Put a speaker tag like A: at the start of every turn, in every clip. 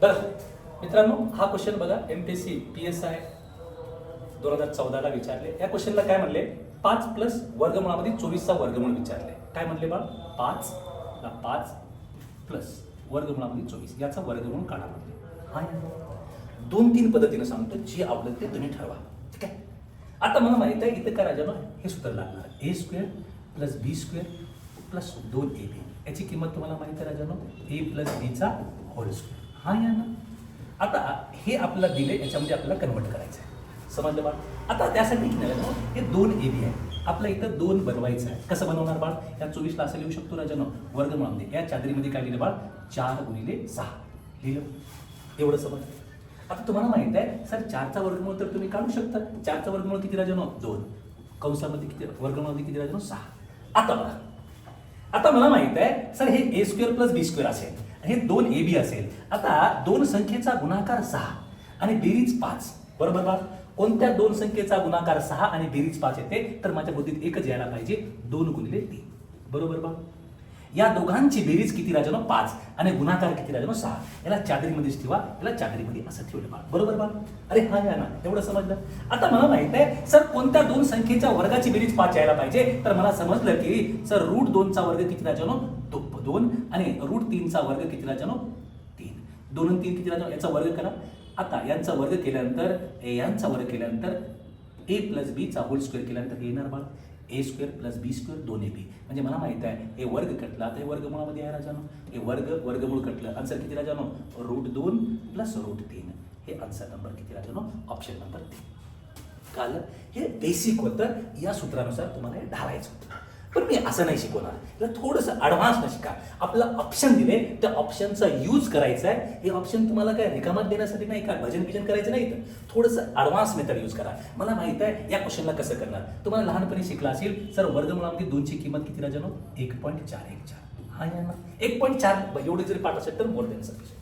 A: बरं मित्रांनो हा क्वेश्चन बघा. M P S C P S I दोन हजार चौदाला विचारले. या क्वेश्चनला काय म्हणले? पाच प्लस वर्गमुळामध्ये चोवीसचा वर्गमूळ विचारले. काय म्हणले बा? पाच ला पाच प्लस वर्गमुळामध्ये चोवीस. याचा वर्गमूळ काढा म्हणले. हा दोन तीन पद्धतीनं सांगतो. जी आवडत ते तुम्ही ठरवा. ठीक आहे? आता मला माहीत आहे इथं काय राजा हे सूत्र लागणार A square plus B square plus दोन ए बी याची किंमत तुम्हाला माहिती आहे राजानो ए प्लस बीचा होल स्क्वेअर हा या ना. आता हे आपल्याला दिले याच्यामध्ये आपल्याला कन्वर्ट करायचं आहे समजलं बाळ? आता त्यासाठी ना हे दोन ए बी आहे. आपल्या इथं दोन बनवायचं आहे. कसं बनवणार बाळ? या चोवीसला असं लिहू शकतो राजानो. वर्गमुळामध्ये या चादरीमध्ये काय लिहिलं बाळ? चार गुणिले सहा. लिहिलं? एवढं समज आता तुम्हाला माहीत आहे सर चारचा वर्गमूळ तर तुम्ही काढू शकता. चारचा वर्गमूळ किती राजानो? दोन. कंसामध्ये किती? वर्गमूळमध्ये किती राजानो? सहा. आता बघा. आता मला माहीत आहे सर हे A square plus B square असेल. हे दोन ए बी असेल. आता दोन संख्येचा गुणाकार सहा आणि बेरीज पाच. बरोबर बा कोणत्या दोन संख्येचा गुणाकार सहा आणि बेरीज पाच येते? तर माझ्या बुद्धीत एकच यायला पाहिजे. दोन गुणिले तीन. बरोबर बा या दोघांची बेरीज किती राजानो? पाच. आणि गुणाकार किती राजानो? सहा. याला चादरीमध्येच ठेवा. याला चादरीमध्ये असं ठेवलं बा बरोबर बा अरे हा या ना. एवढं समजलं? आता मला माहीत आहे सर कोणत्या दोन संख्येच्या वर्गाची बेरीज पाच यायला पाहिजे? तर मला समजलं की सर रूट दोनचा वर्ग किती राजानो? दोन. दोन आणि रूट तीनचा वर्ग किती राजानो तीन. दोन आणि तीन किती राजानो याचा वर्ग करा. आता यांचा वर्ग केल्यानंतर ए यांचा वर्ग केल्यानंतर ए प्लस बीचा होल स्क्वेअर केल्यानंतर येणार बाळ. A square plus B square दोन ए बी म्हणजे मला माहीत आहे हे वर्ग कटला. आता हे वर्गमुळामध्ये आहे राजानो. हे वर्ग वर्गमूळ कटलं. आन्सर किती राजानो? रूट दोन प्लस रूट तीन. हे आन्सर नंबर किती राजानो? ऑप्शन नंबर तीन. काल हे बेसिक होतं. या सूत्रानुसार तुम्हाला हे ढालायचं होतं. पण मी असं नाही शिकवणार. तर थोडंसं ॲडव्हान्स न शिका. आपला ऑप्शन दिले त्या ऑप्शनचा यूज करायचा आहे हे ऑप्शन तुम्हाला काय रिकामात देण्यासाठी नाही का? भजन बिजन करायचं नाही तर थोडंसं ॲडव्हान्स मेथड यूज करा. मला माहीत आहे या क्वेश्चनला कसं करणार? तुम्हाला लहानपणी शिकला असेल सर वर्गमुळामध्ये दोनची किंमत किती राजानो एक पॉईंट चार एक चार. हा या ना. एक पॉईंट चार एवढे जरी पाठ असेल तर मोर देन सफिशियंट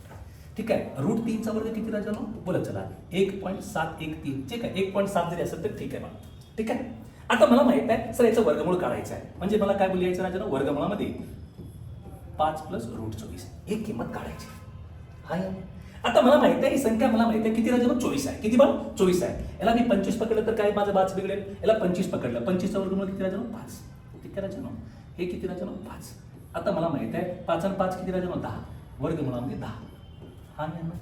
A: ठीक आहे? रूट तीनचा वर्ग किती राजानो बोलत चला. एक पॉईंट सात एक तीन. ठीक आहे? एक पॉईंट सात जरी असेल तर ठीक आहे मग ठीक आहे? आता मला माहीत आहे सर याचं वर्गमूळ काढायचं आहे. म्हणजे मला काय बोलायचं राजानो वर्गमुळामध्ये पाच प्लस रूट चोवीस. ही किंमत काढायची. हाय आता मला माहीत आहे ही संख्या मला माहिती आहे किती राजानो चोवीस आहे. किती बा? चोवीस आहे. याला मी पंचवीस पकडलं तर काय माझं बाच बिघडेल? याला पंचवीस पकडलं. पंचवीसचा वर्गमूळ किती राजा? पाच. किती राजा? हे किती राजा? पाच. आता मला माहीत आहे पाच आणि पाच किती राजानो दहा. वर्गमुळामध्ये दहा. हा नाही ना?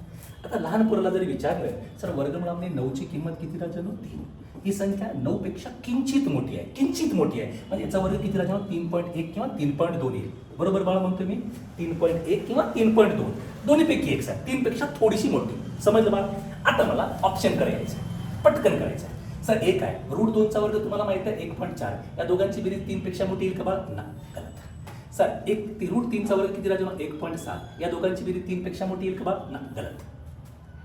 A: आता लहान पोराला जरी विचारलं सर वर्गमुळामध्ये नऊची किंमत किती राजानो तीन ही संख्या नऊपेक्षा किंचित मोठी आहे किंचित मोठी आहे. म्हणजे याचा वर्ग किती राजानो तीन पॉईंट एक किंवा तीन पॉईंट दोन येईल. बरोबर बाळा म्हणतो मी? तीन पॉईंट एक किंवा तीन पॉईंट दोन. दोन्हीपैकी एक आहे तीनपेक्षा थोडीशी मोठी. समजलं बाळा? आता मला ऑप्शन करायचं आहे पटकन करायचं आहे सर एक आहे. रूट दोनचा वर्ग तुम्हाला माहिती आहे एक पॉईंट चार. या दोघांची बेरीज तीनपेक्षा मोठी येईल का बाळा? ना गलत. सर एक ती रूट तीनचा वर्ग किती राहतो एक पॉईंट सात. या दोघांची बेरीज तीनपेक्षा मोठी येईल का बा? ना गलत.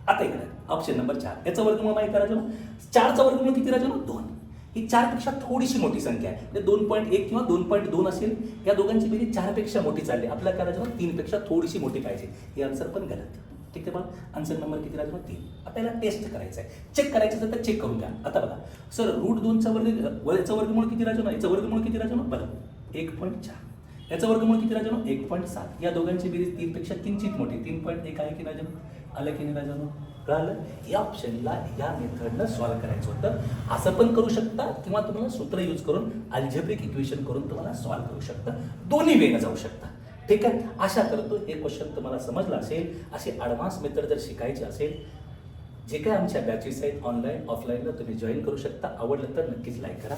A: आता इकडे. ऑप्शन नंबर चार. याचा वर्गमूळ माहिती आहे राजा चारचा वर्गमूळ किती राजा दोन. ही चारपेक्षा थोडीशी मोठी संख्या आहे. म्हणजे दोन पॉईंट एक किंवा दोन पॉईंट दोन असेल या दोघांची बेरीज चारपेक्षा मोठी चालली आपल्या काय राजा तीनपेक्षा थोडीशी मोठी पाहिजे. हे आन्सर पण गलत. ठीक आहे बघा आन्सर नंबर किती राहतो तीन. आता याला टेस्ट करायचं आहे चेक करायचं असेल तर चेक करून घ्या. आता बघा. सर रूट दोनचा वर्ग व- याचा वर्गमूळ किती राजा याचा वर्गमूळ किती राजो ना बघा. एक पॉईंट चार. याचा वर्गमूळ किती राजानो? एक पॉईंट सात. या दोघांची बेरीज तीनपेक्षा किंचित मोठी. तीन पॉईंट एक आहे की राजानो? आलं की नाही राजानो? कळालं? या ऑप्शनला या मेथडनं सॉल्व्ह करायचं होतं. असं पण करू शकता किंवा तुम्हाला सूत्र यूज करून अल्जेब्रिक इक्वेशन करून तुम्हाला सॉल्व्ह करू शकता. दोन्ही वेनं जाऊ शकता. ठीक आहे? आशा करतो हे क्वेश्चन तुम्हाला समजलं असेल. असे ॲडव्हान्स मेथड जर शिकायचे असेल जे काय आमच्या बॅचेस आहेत ऑनलाईन ऑफलाईनला तुम्ही जॉईन करू शकता. आवडलं तर नक्कीच लाईक करा.